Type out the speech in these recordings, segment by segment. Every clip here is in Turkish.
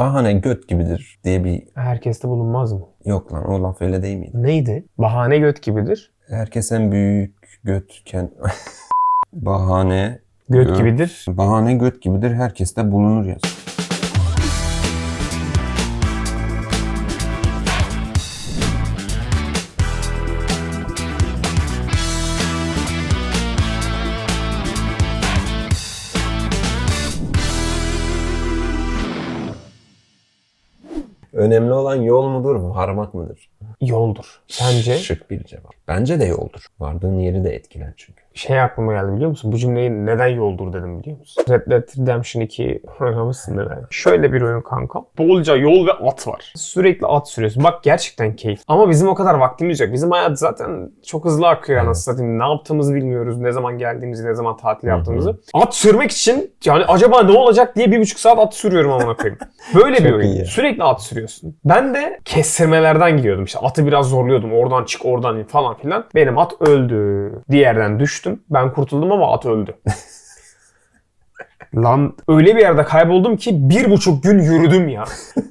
bahane göt gibidir diye bir Herkeste bulunmaz mı? yok lan o laf öyle değil miydi? Neydi? Bahane göt gibidir. Herkes en büyük göt kend... bahane Göt Göt. gibidir. bahane göt gibidir herkeste bulunur yaz. Önemli olan yol mudur, varmak mıdır? Yoldur. Sence? Şık bir cevap. Bence de yoldur. Vardığın yeri de etkiler çünkü. Şey aklıma geldi biliyor musun? Bu cümleyi neden yoldur dedim biliyor musun? Red Dead Redemption 2 oynamışsın değil mi? Şöyle bir oyun kanka. Bolca yol ve at var. Sürekli at sürüyorsun. Bak gerçekten keyif. Ama bizim o kadar vaktimiz yok. Bizim hayat zaten çok hızlı akıyor Evet. anasını satayım. Ne yaptığımızı bilmiyoruz. Ne zaman geldiğimizi, ne zaman tatil yaptığımızı. At sürmek için yani acaba ne olacak diye bir buçuk saat at sürüyorum amına koyayım. Böyle bir oyun. iyi. Sürekli at sürüyorsun. Ben de kestirmelerden gidiyordum. İşte atı biraz zorluyordum. Oradan çık oradan in falan filan. Benim at öldü. Diğerden düştüm. Ben kurtuldum ama at öldü. Lan öyle bir yerde kayboldum ki bir buçuk gün yürüdüm ya.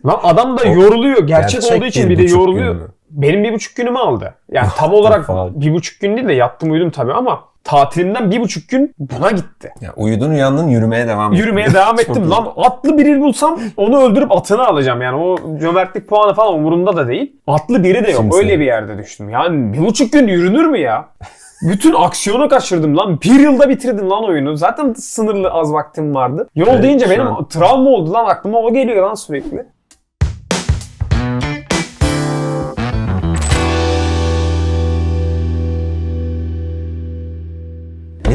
Lan adam da yoruluyor. Gerçek, olduğu için bir de yoruluyor. Benim bir buçuk günümü aldı. Yani tam olarak bir buçuk gün değil de yattım uyudum tabii ama tatilimden bir buçuk gün buna gitti. Ya uyudun uyandın yürümeye devam ettin. Yürümeye devam ettim. Lan atlı biri bulsam onu öldürüp atını alacağım. Yani o cömertlik puanı falan umurumda da değil. Atlı biri de yok. Kimse. Öyle bir yerde düştüm. Yani bir buçuk gün yürünür mü ya? Bütün aksiyonu kaçırdım lan. Bir yılda bitirdim lan oyunu. Zaten sınırlı az vaktim vardı. Yol Evet, deyince benim an- travma oldu lan. Aklıma o geliyor lan sürekli.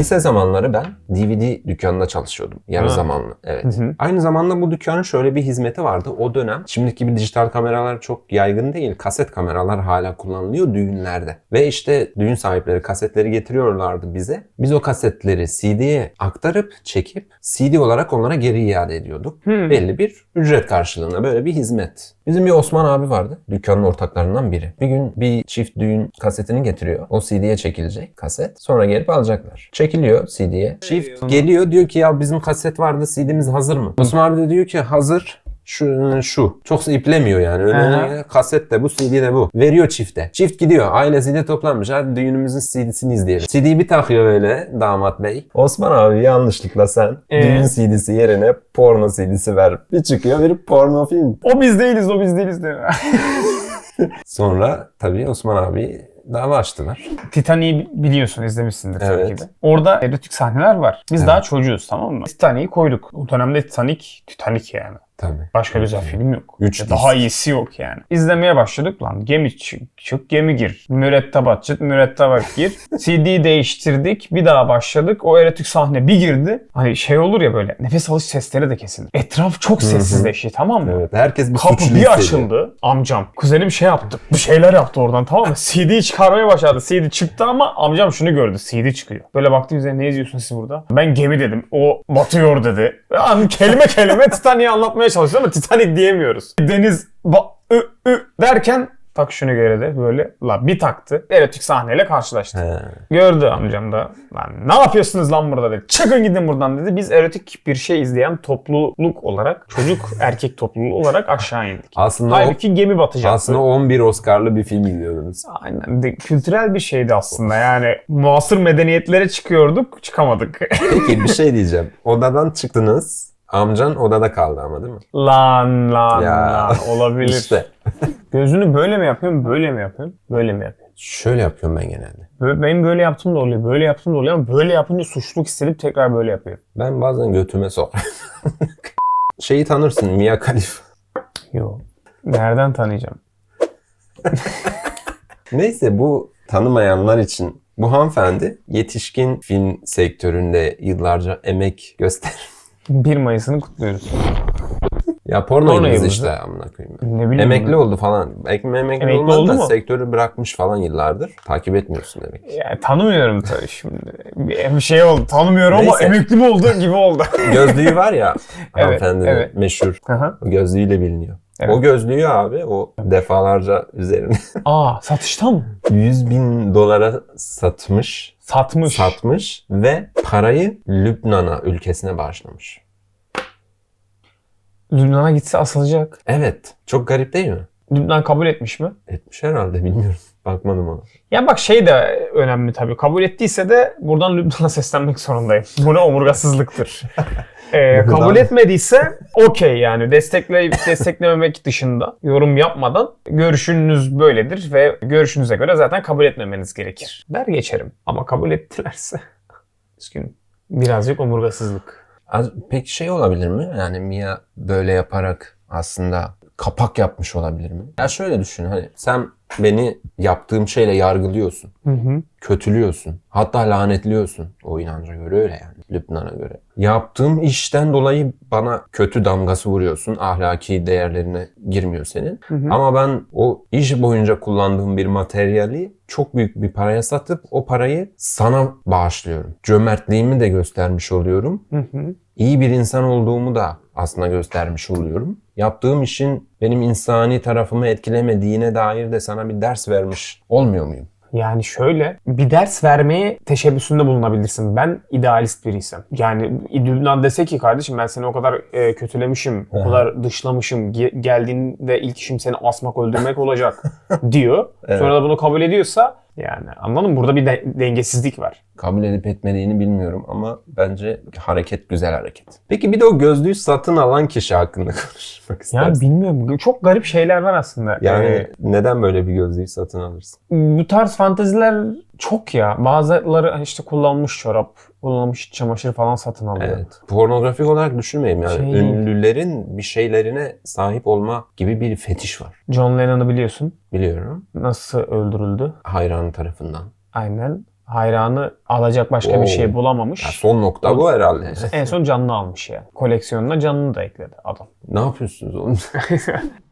Lise zamanları ben DVD dükkanında çalışıyordum. Yarı Ha. zamanlı. Evet. Hı hı. Aynı zamanda bu dükkanın şöyle bir hizmeti vardı. O dönem şimdiki gibi dijital kameralar çok yaygın değil. Kaset kameralar hala kullanılıyor düğünlerde. Ve işte düğün sahipleri kasetleri getiriyorlardı bize. Biz o kasetleri CD'ye aktarıp çekip CD olarak onlara geri iade ediyorduk. Hmm. Belli bir ücret karşılığında böyle bir hizmet. Bizim bir Osman abi vardı. Dükkanın ortaklarından biri. Bir gün bir çift düğün kasetini getiriyor. O CD'ye çekilecek kaset. Sonra gelip alacaklar. Çekiliyor CD'ye. Çift geliyor diyor ki ya bizim kaset vardı CD'miz hazır mı? Osman abi de diyor ki hazır. Şu, şu. Çok iplemiyor yani. Önüne kaset de bu, CD de bu. Veriyor çifte. Çift gidiyor. Ailesiyle toplanmış. Hadi düğünümüzün CD'sini izleyelim. CD'yi bir takıyor böyle damat bey. Osman abi yanlışlıkla sen Ee? düğün CD'si yerine porno CD'si ver. Bir çıkıyor bir porno film. O biz değiliz, o biz değiliz de. Sonra tabii Osman abi dava açtılar. Titanic'i biliyorsun, izlemişsindir tabii Evet. ki de. Orada erotik sahneler var. Biz Evet. daha çocuğuz tamam mı? Titanic'i koyduk. O dönemde Titanic, Titanic yani. Tabii. Başka güzel film yok. Üç Ya daha iyisi yok yani. İzlemeye başladık lan. Gemi çık, çık gemi gir. Mürettebat çık, mürettebat gir. CD değiştirdik. Bir daha başladık. O erotik sahne bir girdi. Hani şey olur ya böyle nefes alış sesleri de kesilir. Etraf çok sessizleşti tamam mı? Evet. Herkes bir Kapı bir açıldı. Amcam. Kuzenim şey yaptı. Bir şeyler yaptı oradan tamam mı? CD çıkarmaya başladı. CD çıktı ama amcam şunu gördü. CD çıkıyor. Böyle baktı bize ne izliyorsun siz burada? Ben gemi dedim. O batıyor dedi. Yani kelime kelime Titanic'i anlatmaya çalıştı ama Titanic diyemiyoruz. Deniz ba ı ı derken tak şunu göredi böyle la bir taktı. Erotik sahneyle karşılaştı. He. Gördü amcam da. Lan ne yapıyorsunuz lan burada dedi. Çıkın gidin buradan dedi. Biz erotik bir şey izleyen topluluk olarak, çocuk erkek topluluğu olarak aşağı indik. Aslında o, Halbuki gemi batacaktı. aslında 11 Oscar'lı bir film izliyordunuz. Aynen. De, kültürel bir şeydi aslında. Yani muasır medeniyetlere çıkıyorduk, çıkamadık. Peki bir şey diyeceğim. Odadan çıktınız. Amcan odada kaldı ama değil mi? lan lan Ya. lan olabilir. İşte. Gözünü böyle mi yapıyorum, böyle mi yapıyorum, böyle mi yapıyorum? Şöyle yapıyorum ben genelde. Böyle, benim böyle yaptığım da oluyor, böyle yaptığım da oluyor ama böyle yapınca suçluluk hissedip tekrar böyle yapıyorum. Ben bazen götüme sok. Şeyi tanırsın Mia Khalifa. Yok. Nereden tanıyacağım? Neyse bu tanımayanlar için bu hanımefendi yetişkin film sektöründe yıllarca emek göster. 1 Mayıs'ını kutluyoruz. ya porno Porno yıldızı yıldızı. işte amına koyayım. ben. Ne bileyim. Emekli oldu falan. Ekme emekli, Emekli olmadı oldu da mu? sektörü bırakmış falan yıllardır. Takip etmiyorsun demek. ki. Ya, tanımıyorum tabii şimdi. Bir şey oldu. Tanımıyorum ama Neyse. emekli mi oldu gibi oldu. Gözlüğü var ya hanımefendinin evet. meşhur. Aha. O gözlüğüyle biliniyor. Evet. O gözlüğü abi o defalarca üzerine Aa satışta mı? 100 bin dolara satmış, Satmış. satmış ve parayı Lübnan'a ülkesine bağışlamış. Lübnan'a gitse asılacak. Evet. Çok garip değil mi? Lübnan kabul etmiş mi? Etmiş herhalde bilmiyorum. Bakmadım ona. Ya bak şey de önemli tabii. Kabul ettiyse de buradan Lübnan'a seslenmek zorundayım. Bu ne omurgasızlıktır. Ee, kabul etmediyse okey yani destekleyip desteklememek dışında yorum yapmadan görüşünüz böyledir ve görüşünüze göre zaten kabul etmemeniz gerekir. Der geçerim. Ama kabul ettilerse üzgünüm. Birazcık omurgasızlık. Az- Peki şey olabilir mi? Yani Mia böyle yaparak aslında kapak yapmış olabilir mi? Ya şöyle düşün hani sen beni yaptığım şeyle yargılıyorsun. Hı hı. Kötülüyorsun. Hatta lanetliyorsun. O inanca göre öyle yani. Lübnan'a göre. Yaptığım işten dolayı bana kötü damgası vuruyorsun. Ahlaki değerlerine girmiyor senin. Hı hı. Ama ben o iş boyunca kullandığım bir materyali çok büyük bir paraya satıp o parayı sana bağışlıyorum. Cömertliğimi de göstermiş oluyorum. Hı hı. İyi bir insan olduğumu da aslında göstermiş oluyorum. Yaptığım işin benim insani tarafımı etkilemediğine dair de sana bir ders vermiş olmuyor muyum? Yani şöyle bir ders vermeye teşebbüsünde bulunabilirsin. Ben idealist biriysem. Yani Lübnan dese ki kardeşim ben seni o kadar e, kötülemişim, o kadar dışlamışım, ge- geldiğinde ilk işim seni asmak öldürmek olacak diyor. Evet. Sonra da bunu kabul ediyorsa yani anladın mı? Burada bir de- dengesizlik var. kabul edip etmediğini bilmiyorum ama bence hareket güzel hareket. Peki bir de o gözlüğü satın alan kişi hakkında konuşmak Yani istersin. bilmiyorum. Çok garip şeyler var aslında. Yani Ee, neden böyle bir gözlüğü satın alırsın? bu tarz fanteziler çok ya. Bazıları işte kullanmış çorap, kullanmış çamaşır falan satın alıyor. Evet. Pornografik olarak düşünmeyin yani. Şey. Ünlülerin bir şeylerine sahip olma gibi bir fetiş var. John Lennon'ı biliyorsun. Biliyorum. Nasıl öldürüldü? Hayranı tarafından. Aynen. Hayranı alacak başka Oo. bir şey bulamamış. Ya son nokta bu herhalde. En son canını almış yani. Koleksiyonuna canını da ekledi adam. ne yapıyorsunuz oğlum?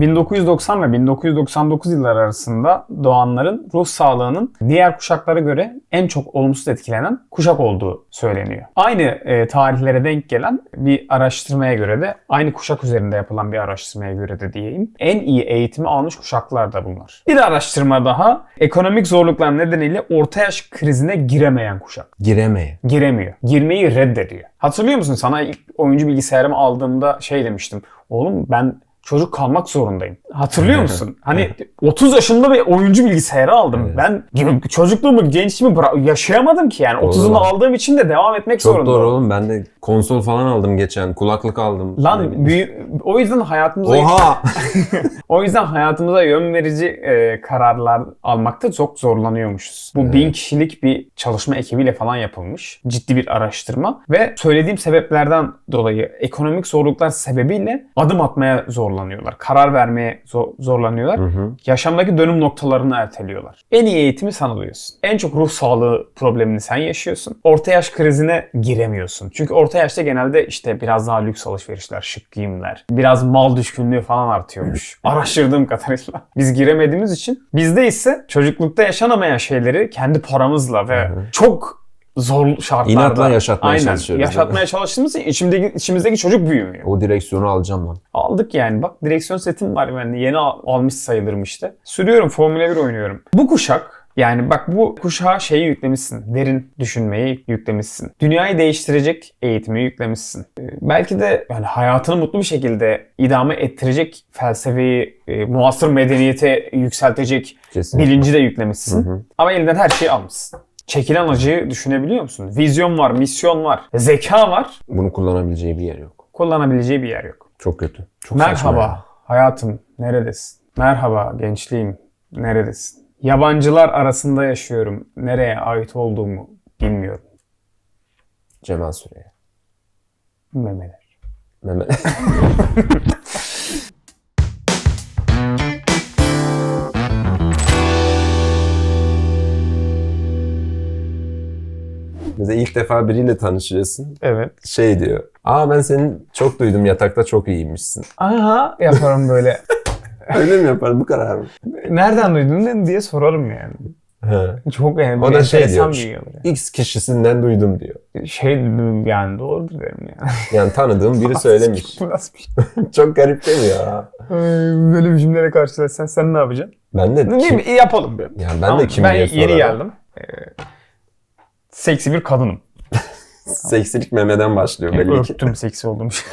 1990 ve 1999 yılları arasında doğanların ruh sağlığının diğer kuşaklara göre en çok olumsuz etkilenen kuşak olduğu söyleniyor. Aynı e, tarihlere denk gelen bir araştırmaya göre de aynı kuşak üzerinde yapılan bir araştırmaya göre de diyeyim en iyi eğitimi almış kuşaklar da bunlar. Bir araştırma daha ekonomik zorluklar nedeniyle orta yaş krizine giremeyen kuşak. Giremeye. giremiyor. Girmeyi reddediyor. Hatırlıyor musun? Sana ilk oyuncu bilgisayarımı aldığımda şey demiştim. Oğlum ben çocuk kalmak zorundayım. Hatırlıyor musun? Hani 30 yaşında bir oyuncu bilgisayarı aldım. Evet. Ben gibi çocukluğumu, gençliğimi yaşayamadım ki yani. Doğru. 30'unu aldığım için de devam etmek Çok zorunda. doğru oldum. oğlum. Ben de konsol falan aldım geçen. Kulaklık aldım. Lan büyü- o yüzden hayatımıza Oha! o yüzden hayatımıza yön verici e, kararlar almakta çok zorlanıyormuşuz. Bu Evet. bin kişilik bir çalışma ekibiyle falan yapılmış. Ciddi bir araştırma ve söylediğim sebeplerden dolayı ekonomik zorluklar sebebiyle adım atmaya zorlanıyorlar. Karar vermeye zo- zorlanıyorlar. Hı hı. Yaşamdaki dönüm noktalarını erteliyorlar. En iyi eğitimi sen alıyorsun. En çok ruh sağlığı problemini sen yaşıyorsun. Orta yaş krizine giremiyorsun. Çünkü orta yaşta genelde işte biraz daha lüks alışverişler, şık giyimler, biraz mal düşkünlüğü falan artıyormuş. Araştırdığım kadarıyla. Biz giremediğimiz için. Bizde ise çocuklukta yaşanamayan şeyleri kendi paramızla ve Hı hı. çok zor şartlarda İnatla yaşatmaya Aynen, çalışıyoruz, Yaşatmaya çalıştığımız için içimdeki, içimizdeki çocuk büyümüyor. O direksiyonu alacağım lan. Aldık yani. Bak direksiyon setim var bende. Yeni al- almış sayılırım işte. Sürüyorum. Formula 1 oynuyorum. Bu kuşak yani bak bu kuşağa şeyi yüklemişsin. Derin düşünmeyi yüklemişsin. Dünyayı değiştirecek eğitimi yüklemişsin. Ee, belki de yani hayatını mutlu bir şekilde idame ettirecek felsefeyi, e, muasır medeniyete yükseltecek Kesinlikle. bilinci de yüklemişsin. Hı hı. Ama elinden her şeyi almışsın. Çekilen acıyı düşünebiliyor musun? Vizyon var, misyon var, zeka var. Bunu kullanabileceği bir yer yok. Kullanabileceği bir yer yok. Çok kötü. Çok saçma Merhaba ya. hayatım neredesin? Merhaba gençliğim neredesin? Yabancılar arasında yaşıyorum. Nereye ait olduğumu bilmiyorum. Cemal Süreya. Memeler. Mehmet. Mesela ilk defa biriyle tanışıyorsun. Evet. Şey diyor. Aa ben seni çok duydum yatakta çok iyiymişsin. Aha yaparım böyle. Öyle mi yapar bu kadar mı? Nereden duydun diye sorarım yani. He. Çok yani O da şey diyor. yani. X kişisinden duydum diyor. Şey yani doğru derim ya. Yani tanıdığım biri söylemiş. Çok garip değil mi ya? Böyle bir cümleyle karşılaşsan sen ne yapacaksın? Ben de Ne kim? Yapalım bir. yani ben Tamam, de kim ben diye yeni sorarım. geldim. Ee, seksi bir kadınım. Seksilik memeden başlıyor belli ki. Örttüm seksi olduğum şey.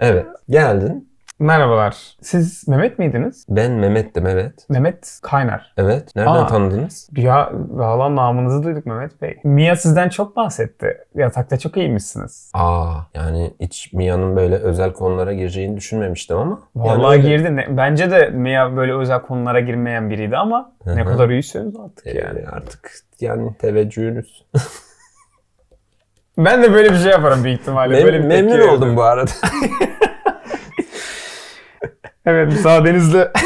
Evet. Geldin. Merhabalar. Siz Mehmet miydiniz? Ben Mehmet'tim evet. Mehmet Kaynar. Evet. Nereden Aa. tanıdınız? Ya valla namınızı duyduk Mehmet Bey. Mia sizden çok bahsetti. Yatakta çok iyiymişsiniz. Aa yani hiç Mia'nın böyle özel konulara gireceğini düşünmemiştim ama. yani Vallahi öyle. girdi. Ne- Bence de Mia böyle özel konulara girmeyen biriydi ama Hı ne hı. kadar iyisiniz artık Ee, yani. artık yani teveccühünüz. Ben de böyle bir şey yaparım büyük ihtimalle. Mem- böyle bir tepki memnun veririm. oldum bu arada. Evet müsaadenizle.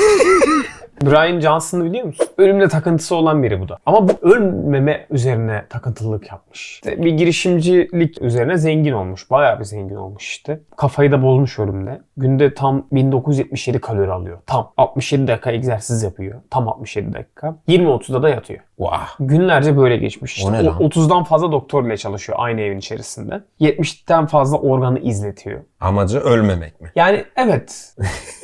Brian Johnson'ı biliyor musun? Ölümle takıntısı olan biri bu da. Ama bu ölmeme üzerine takıntılılık yapmış. İşte bir girişimcilik üzerine zengin olmuş. Bayağı bir zengin olmuş işte. Kafayı da bozmuş ölümle. Günde tam 1977 kalori alıyor. Tam 67 dakika egzersiz yapıyor. Tam 67 dakika. 20-30'da da yatıyor. Vah. Günlerce böyle geçmiş. O ne İşte lan? 30'dan fazla doktor ile çalışıyor aynı evin içerisinde. 70'ten fazla organı izletiyor. Amacı ölmemek mi? Yani evet.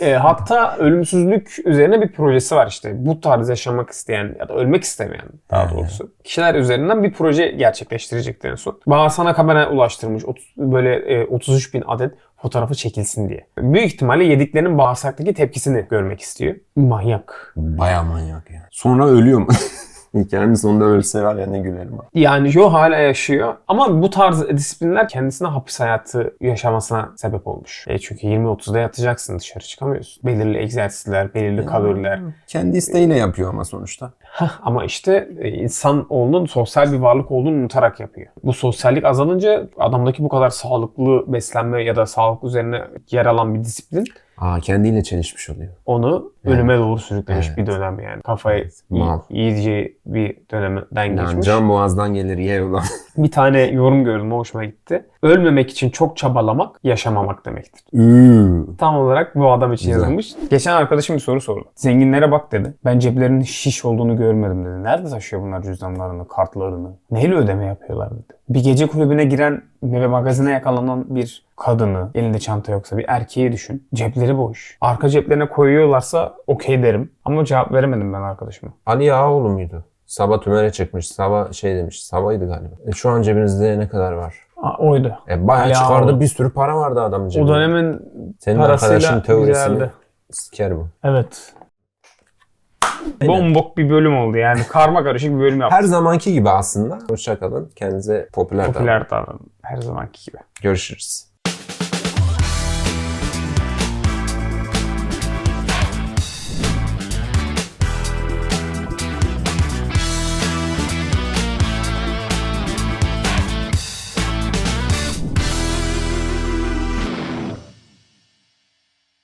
E, hatta ölümsüzlük üzerine bir projesi var işte. Bu tarz yaşamak isteyen ya da ölmek istemeyen daha doğrusu. Kişiler üzerinden bir proje gerçekleştirecekler en son. Bağırsana kamera ulaştırmış. Böyle e, 33 bin adet fotoğrafı çekilsin diye. Büyük ihtimalle yediklerinin bağırsaktaki tepkisini görmek istiyor. Manyak. Baya manyak yani. Sonra ölüyor mu? Hikayenin sonunda ölse var ya ne gülerim abi. Yani Joe hala yaşıyor ama bu tarz disiplinler kendisine hapis hayatı yaşamasına sebep olmuş. E çünkü 20-30'da yatacaksın dışarı çıkamıyorsun. Belirli egzersizler, belirli kaloriler. Kendi isteğiyle yapıyor ama sonuçta. Hah, ama işte e, insan olduğunun sosyal bir varlık olduğunu unutarak yapıyor. Bu sosyallik azalınca adamdaki bu kadar sağlıklı beslenme ya da sağlık üzerine yer alan bir disiplin Aa kendiyle çelişmiş oluyor. onu Evet. ölüme doğru sürüklemiş Evet. bir dönem yani. Kafayı mal. iyice bir dönemden Yani geçmiş. can boğazdan gelir ye ulan. Bir tane yorum gördüm hoşuma gitti. Ölmemek için çok çabalamak yaşamamak demektir. Üü. Tam olarak bu adam için Güzel. yazılmış. Geçen arkadaşım bir soru sordu. Zenginlere bak dedi. Ben ceplerinin şiş olduğunu görmedim dedi. Nerede taşıyor bunlar cüzdanlarını, kartlarını? Neyle ödeme yapıyorlar dedi. Bir gece kulübüne giren ve magazine yakalanan bir kadını, elinde çanta yoksa bir erkeği düşün. Cepleri boş. Arka ceplerine koyuyorlarsa okey derim. Ama cevap veremedim ben arkadaşıma. Ali Yağoğlu muydu? Sabah tümere çıkmış. Sabah şey demiş. Sabah'ydı galiba. E, şu an cebinizde ne kadar var? Aa, oydu. E, bayağı Ali çıkardı. Yağoğlu. Bir sürü para vardı adamın O cebinde. dönemin Senin parasıyla arkadaşın teorisini güzeldi. siker bu. Evet. Bombok bir bölüm oldu yani. Karma karışık bir bölüm yaptık. Her zamanki gibi aslında. Hoşçakalın. Kendinize popüler, davranın. Popüler davranın. Her zamanki gibi. Görüşürüz.